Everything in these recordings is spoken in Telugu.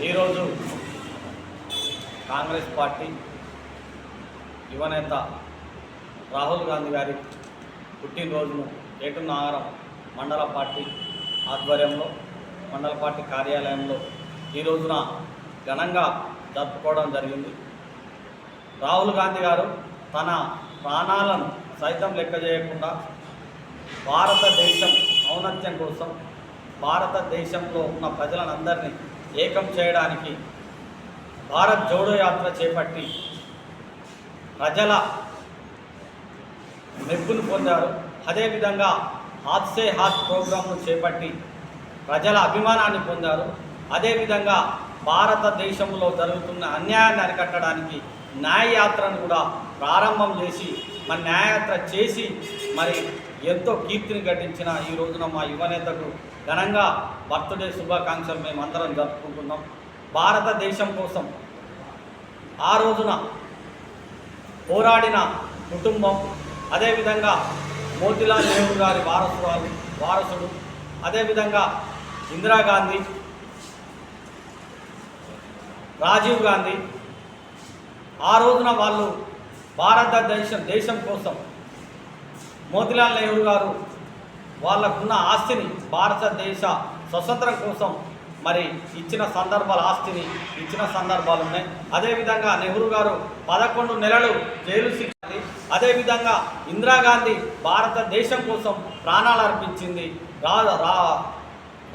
ఈరోజు కాంగ్రెస్ పార్టీ యువనేత రాహుల్ గాంధీ గారి పుట్టినరోజును ఏటున్నారం మండల పార్టీ ఆధ్వర్యంలో మండల పార్టీ కార్యాలయంలో ఈ రోజున ఘనంగా జరుపుకోవడం జరిగింది. రాహుల్ గాంధీ గారు తన ప్రాణాలను సైతం లెక్క చేయకుండా భారతదేశం ఔన్నత్యం కోసం భారతదేశంలో ఉన్న ప్రజలందరినీ ఏకం చేయడానికి భారత్ జోడో యాత్ర చేపట్టి ప్రజల మెప్పును పొందారు. అదేవిధంగా హాత్ సే హాత్ ప్రోగ్రాంను చేపట్టి ప్రజల అభిమానాన్ని పొందారు. అదేవిధంగా భారతదేశంలో జరుగుతున్న అన్యాయాన్ని అరికట్టడానికి న్యాయయాత్రను కూడా ప్రారంభం చేసి మరి న్యాయయాత్ర చేసి మరి ఎంతో కీర్తిని గడించిన ఈ రోజున మా యువనేతకు ఘనంగా బర్త్డే శుభాకాంక్షలు మేము అందరం జరుపుకుంటున్నాం. భారతదేశం కోసం ఆ రోజున పోరాడిన కుటుంబం అదేవిధంగా మోతిలాల్ నెహ్రూ గారి వారసురాలు వారసుడు. అదేవిధంగా ఇందిరాగాంధీ రాజీవ్ గాంధీ. ఆ రోజున వాళ్ళు భారతదేశం దేశం కోసం మోతిలాల్ నెహ్రూ గారు వాళ్ళకున్న ఆస్తిని భారతదేశ స్వతంత్రం కోసం మరి ఇచ్చిన సందర్భాలు ఆస్తిని ఇచ్చిన సందర్భాలు ఉన్నాయి. అదేవిధంగా నెహ్రూ గారు పదకొండు నెలలు జైలు శిక్ష అదేవిధంగా ఇందిరాగాంధీ భారతదేశం కోసం ప్రాణాలు అర్పించింది. రా రా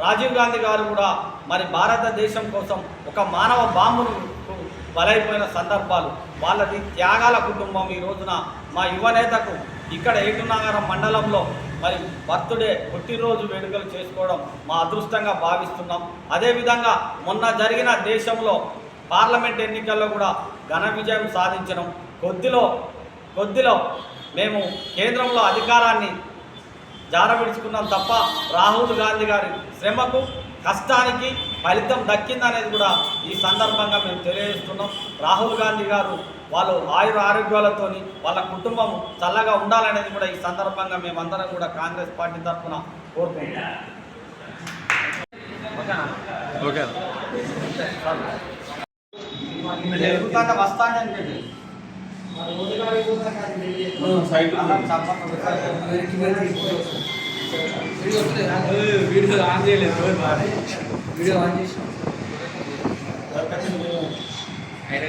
రాజీవ్ గాంధీ గారు కూడా మరి భారతదేశం కోసం ఒక మానవ బాంబును బలైపోయిన సందర్భాలు. వాళ్ళది త్యాగాల కుటుంబం ఈ రోజున మా యువనేతకు ఇక్కడ ఏటునగరం మండలంలో మరి బర్త్డే పుట్టినరోజు వేడుకలు చేసుకోవడం మా అదృష్టంగా భావిస్తున్నాం. అదేవిధంగా మొన్న జరిగిన దేశంలో పార్లమెంట్ ఎన్నికల్లో కూడా ఘన విజయం సాధించడం. కొద్దిలో కొద్దిలో మేము కేంద్రంలో అధికారాన్ని జారవిడుచుకున్నాం తప్ప రాహుల్ గాంధీ గారి శ్రమకు కష్టానికి ఫలితం దక్కిందనేది కూడా ఈ సందర్భంగా మేము తెలియజేస్తున్నాం. రాహుల్ గాంధీ గారు వాళ్ళు ఆయుర ఆరోగ్యాలతోని వాళ్ళ కుటుంబం చల్లగా ఉండాలనేది కూడా ఈ సందర్భంగా మేమందరం కూడా కాంగ్రెస్ పార్టీ తరఫున కోరుకుంటున్నాం. ఓకే. వస్తానని చెప్పి వీడియో ఆన్ చేయలేదు వీడియో ఆన్ చేసి దొరకకుండా ఆయన